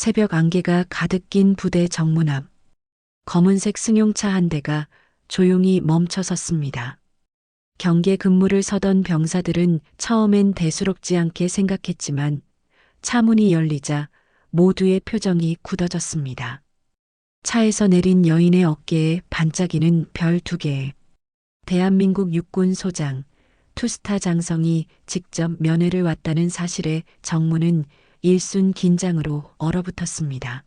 새벽 안개가 가득 낀 부대 정문 앞. 검은색 승용차 한 대가 조용히 멈춰 섰습니다. 경계 근무를 서던 병사들은 처음엔 대수롭지 않게 생각했지만 차 문이 열리자 모두의 표정이 굳어졌습니다. 차에서 내린 여인의 어깨에 반짝이는 별 두 개. 대한민국 육군 소장 투스타 장성이 직접 면회를 왔다는 사실에 정문은 일순 긴장으로 얼어붙었습니다.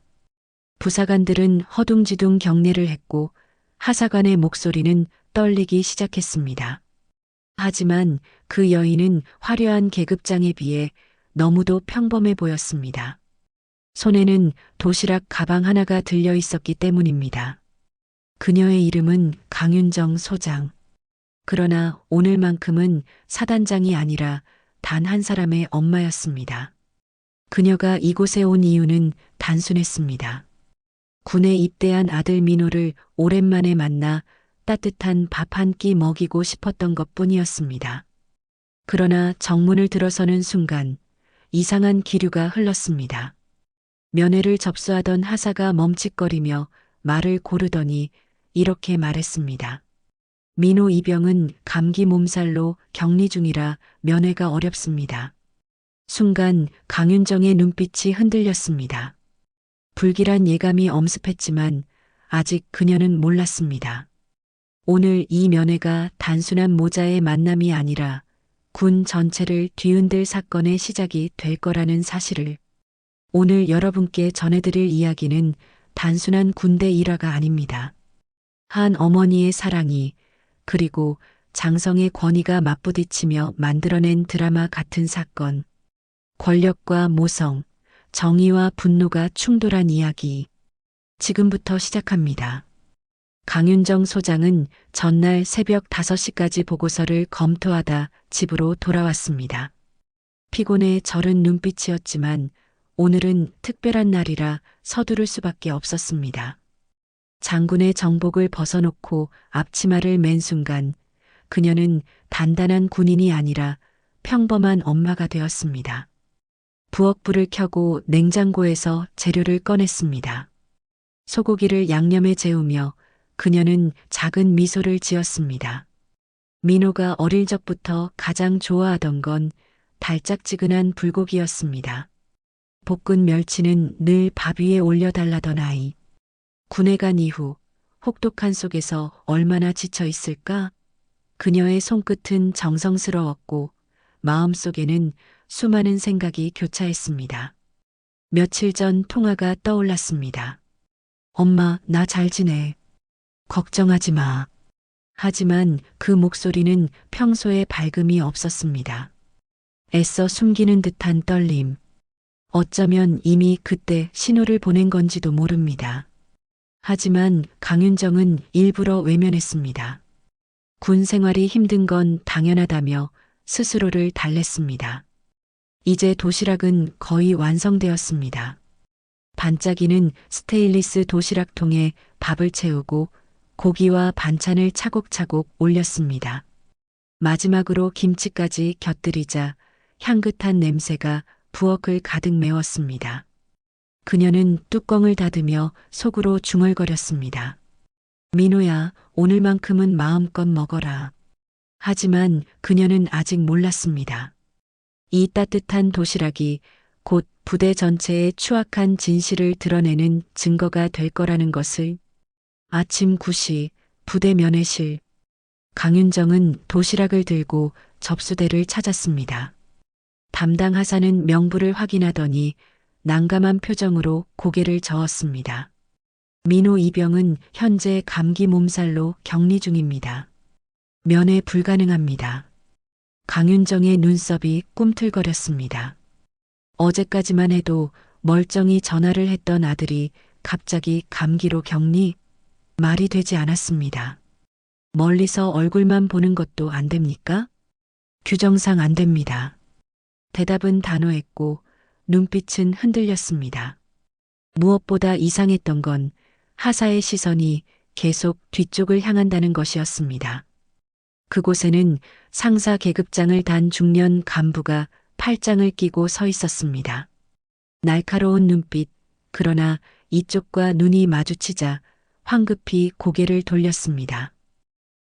부사관들은 허둥지둥 경례를 했고 하사관의 목소리는 떨리기 시작했습니다. 하지만 그 여인은 화려한 계급장에 비해 너무도 평범해 보였습니다. 손에는 도시락 가방 하나가 들려 있었기 때문입니다. 그녀의 이름은 강윤정 소장. 그러나 오늘만큼은 사단장이 아니라 단 한 사람의 엄마였습니다. 그녀가 이곳에 온 이유는 단순했습니다. 군에 입대한 아들 민호를 오랜만에 만나 따뜻한 밥 한 끼 먹이고 싶었던 것 뿐이었습니다. 그러나 정문을 들어서는 순간 이상한 기류가 흘렀습니다. 면회를 접수하던 하사가 멈칫거리며 말을 고르더니 이렇게 말했습니다. 민호 이병은 감기 몸살로 격리 중이라 면회가 어렵습니다. 순간 강윤정의 눈빛이 흔들렸습니다. 불길한 예감이 엄습했지만 아직 그녀는 몰랐습니다. 오늘 이 면회가 단순한 모자의 만남이 아니라 군 전체를 뒤흔들 사건의 시작이 될 거라는 사실을 오늘 여러분께 전해드릴 이야기는 단순한 군대 일화가 아닙니다. 한 어머니의 사랑이 그리고 장성의 권위가 맞부딪히며 만들어낸 드라마 같은 사건. 권력과 모성, 정의와 분노가 충돌한 이야기. 지금부터 시작합니다. 강윤정 소장은 전날 새벽 5시까지 보고서를 검토하다 집으로 돌아왔습니다. 피곤해 절은 눈빛이었지만 오늘은 특별한 날이라 서두를 수밖에 없었습니다. 장군의 정복을 벗어놓고 앞치마를 맨 순간 그녀는 단단한 군인이 아니라 평범한 엄마가 되었습니다. 부엌불을 켜고 냉장고에서 재료를 꺼냈습니다. 소고기를 양념에 재우며 그녀는 작은 미소를 지었습니다. 민호가 어릴 적부터 가장 좋아하던 건 달짝지근한 불고기였습니다. 볶은 멸치는 늘 밥 위에 올려달라던 아이. 군에 간 이후 혹독한 속에서 얼마나 지쳐 있을까? 그녀의 손끝은 정성스러웠고 마음속에는 수많은 생각이 교차했습니다. 며칠 전 통화가 떠올랐습니다. 엄마, 나 잘 지내. 걱정하지 마. 하지만 그 목소리는 평소에 밝음이 없었습니다. 애써 숨기는 듯한 떨림. 어쩌면 이미 그때 신호를 보낸 건지도 모릅니다. 하지만 강윤정은 일부러 외면했습니다. 군 생활이 힘든 건 당연하다며 스스로를 달랬습니다. 이제 도시락은 거의 완성되었습니다. 반짝이는 스테인리스 도시락통에 밥을 채우고 고기와 반찬을 차곡차곡 올렸습니다. 마지막으로 김치까지 곁들이자 향긋한 냄새가 부엌을 가득 메웠습니다. 그녀는 뚜껑을 닫으며 속으로 중얼거렸습니다. 민호야, 오늘만큼은 마음껏 먹어라. 하지만 그녀는 아직 몰랐습니다. 이 따뜻한 도시락이 곧 부대 전체의 추악한 진실을 드러내는 증거가 될 거라는 것을 아침 9시 부대 면회실 강윤정은 도시락을 들고 접수대를 찾았습니다. 담당 하사는 명부를 확인하더니 난감한 표정으로 고개를 저었습니다. 민호 이병은 현재 감기 몸살로 격리 중입니다. 면회 불가능합니다. 강윤정의 눈썹이 꿈틀거렸습니다. 어제까지만 해도 멀쩡히 전화를 했던 아들이 갑자기 감기로 격리? 말이 되지 않았습니다. 멀리서 얼굴만 보는 것도 안 됩니까? 규정상 안 됩니다. 대답은 단호했고 눈빛은 흔들렸습니다. 무엇보다 이상했던 건 하사의 시선이 계속 뒤쪽을 향한다는 것이었습니다. 그곳에는 상사 계급장을 단 중년 간부가 팔짱을 끼고 서 있었습니다. 날카로운 눈빛, 그러나 이쪽과 눈이 마주치자 황급히 고개를 돌렸습니다.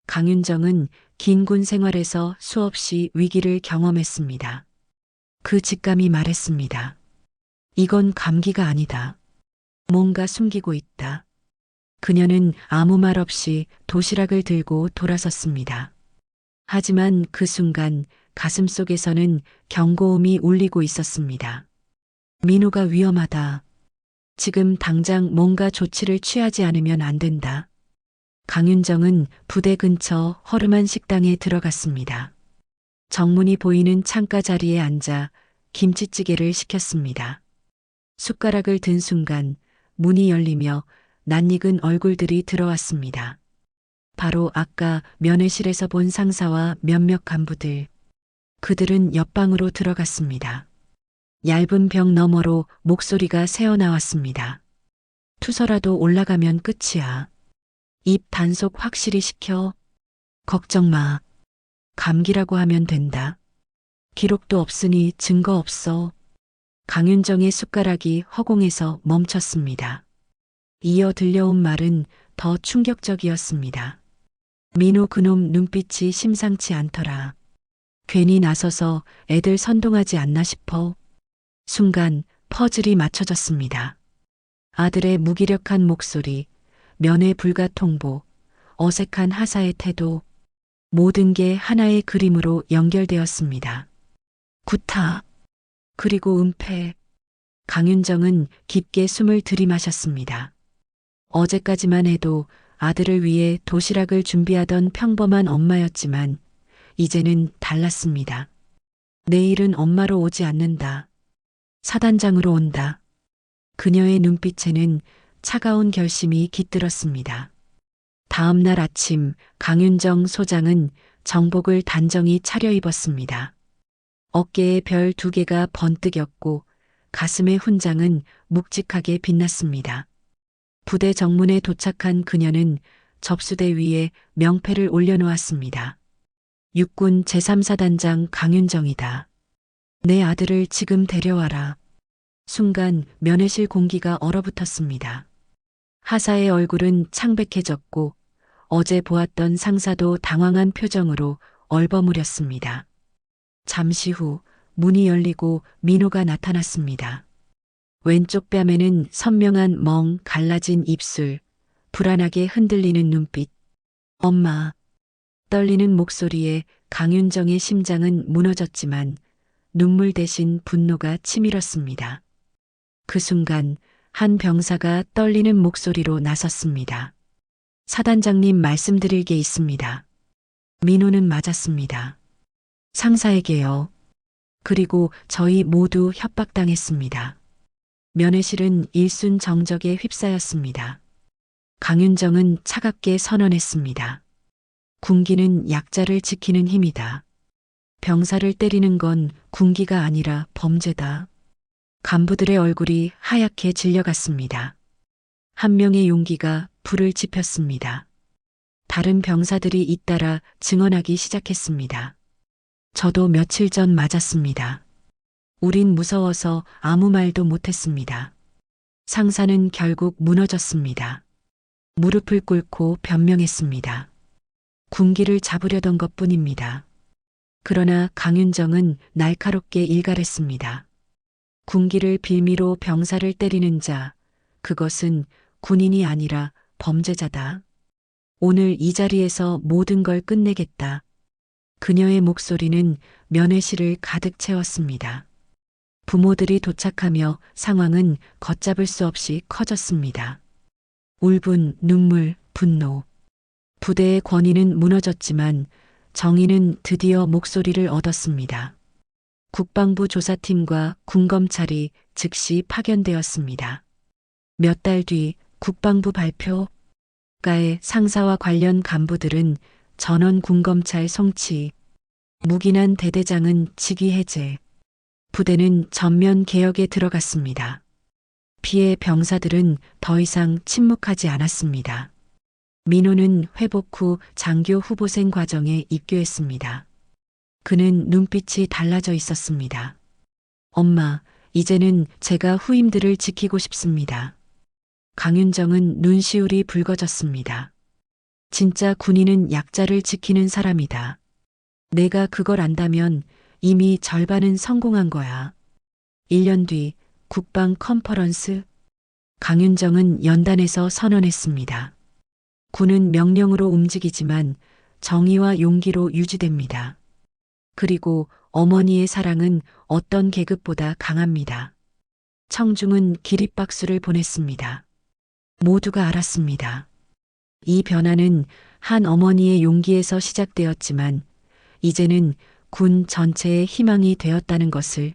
강윤정은 긴 군 생활에서 수없이 위기를 경험했습니다. 그 직감이 말했습니다. 이건 감기가 아니다. 뭔가 숨기고 있다. 그녀는 아무 말 없이 도시락을 들고 돌아섰습니다. 하지만 그 순간 가슴 속에서는 경고음이 울리고 있었습니다. 민호가 위험하다. 지금 당장 뭔가 조치를 취하지 않으면 안 된다. 강윤정은 부대 근처 허름한 식당에 들어갔습니다. 정문이 보이는 창가 자리에 앉아 김치찌개를 시켰습니다. 숟가락을 든 순간 문이 열리며 낯익은 얼굴들이 들어왔습니다. 바로 아까 면회실에서 본 상사와 몇몇 간부들. 그들은 옆방으로 들어갔습니다. 얇은 벽 너머로 목소리가 새어나왔습니다. 투서라도 올라가면 끝이야. 입 단속 확실히 시켜. 걱정 마. 감기라고 하면 된다. 기록도 없으니 증거 없어. 강윤정의 숟가락이 허공에서 멈췄습니다. 이어 들려온 말은 더 충격적이었습니다. 민호 그놈 눈빛이 심상치 않더라. 괜히 나서서 애들 선동하지 않나 싶어. 순간 퍼즐이 맞춰졌습니다. 아들의 무기력한 목소리, 면회 불가 통보, 어색한 하사의 태도, 모든 게 하나의 그림으로 연결되었습니다. 구타, 그리고 은폐. 강윤정은 깊게 숨을 들이마셨습니다. 어제까지만 해도 아들을 위해 도시락을 준비하던 평범한 엄마였지만 이제는 달랐습니다. 내일은 엄마로 오지 않는다. 사단장으로 온다. 그녀의 눈빛에는 차가운 결심이 깃들었습니다. 다음 날 아침 강윤정 소장은 정복을 단정히 차려입었습니다. 어깨에 별 두 개가 번뜩였고 가슴의 훈장은 묵직하게 빛났습니다. 부대 정문에 도착한 그녀는 접수대 위에 명패를 올려놓았습니다. 육군 제3사단장 강윤정이다. 내 아들을 지금 데려와라. 순간 면회실 공기가 얼어붙었습니다. 하사의 얼굴은 창백해졌고 어제 보았던 상사도 당황한 표정으로 얼버무렸습니다. 잠시 후 문이 열리고 민호가 나타났습니다. 왼쪽 뺨에는 선명한 멍 갈라진 입술, 불안하게 흔들리는 눈빛. 엄마. 떨리는 목소리에 강윤정의 심장은 무너졌지만 눈물 대신 분노가 치밀었습니다. 그 순간 한 병사가 떨리는 목소리로 나섰습니다. 사단장님 말씀드릴 게 있습니다. 민호는 맞았습니다. 상사에게요. 그리고 저희 모두 협박당했습니다. 면회실은 일순 정적에 휩싸였습니다. 강윤정은 차갑게 선언했습니다. 군기는 약자를 지키는 힘이다. 병사를 때리는 건 군기가 아니라 범죄다. 간부들의 얼굴이 하얗게 질려갔습니다. 한 명의 용기가 불을 지폈습니다. 다른 병사들이 잇따라 증언하기 시작했습니다. 저도 며칠 전 맞았습니다. 우린 무서워서 아무 말도 못했습니다. 상사는 결국 무너졌습니다. 무릎을 꿇고 변명했습니다. 군기를 잡으려던 것 뿐입니다. 그러나 강윤정은 날카롭게 일갈했습니다. 군기를 빌미로 병사를 때리는 자, 그것은 군인이 아니라 범죄자다. 오늘 이 자리에서 모든 걸 끝내겠다. 그녀의 목소리는 면회실을 가득 채웠습니다. 부모들이 도착하며 상황은 걷잡을 수 없이 커졌습니다. 울분, 눈물, 분노. 부대의 권위는 무너졌지만 정의는 드디어 목소리를 얻었습니다. 국방부 조사팀과 군검찰이 즉시 파견되었습니다. 몇 달 뒤 국방부 발표 가의 상사와 관련 간부들은 전원 군검찰 송치, 무기난 대대장은 직위 해제, 부대는 전면 개혁에 들어갔습니다. 피해 병사들은 더 이상 침묵하지 않았습니다. 민호는 회복 후 장교 후보생 과정에 입교했습니다. 그는 눈빛이 달라져 있었습니다. 엄마, 이제는 제가 후임들을 지키고 싶습니다. 강윤정은 눈시울이 붉어졌습니다. 진짜 군인은 약자를 지키는 사람이다. 내가 그걸 안다면 이미 절반은 성공한 거야. 1년 뒤 국방 컨퍼런스 강윤정은 연단에서 선언했습니다. 군은 명령으로 움직이지만 정의와 용기로 유지됩니다. 그리고 어머니의 사랑은 어떤 계급보다 강합니다. 청중은 기립박수를 보냈습니다. 모두가 알았습니다. 이 변화는 한 어머니의 용기에서 시작되었지만 이제는 군 전체의 희망이 되었다는 것을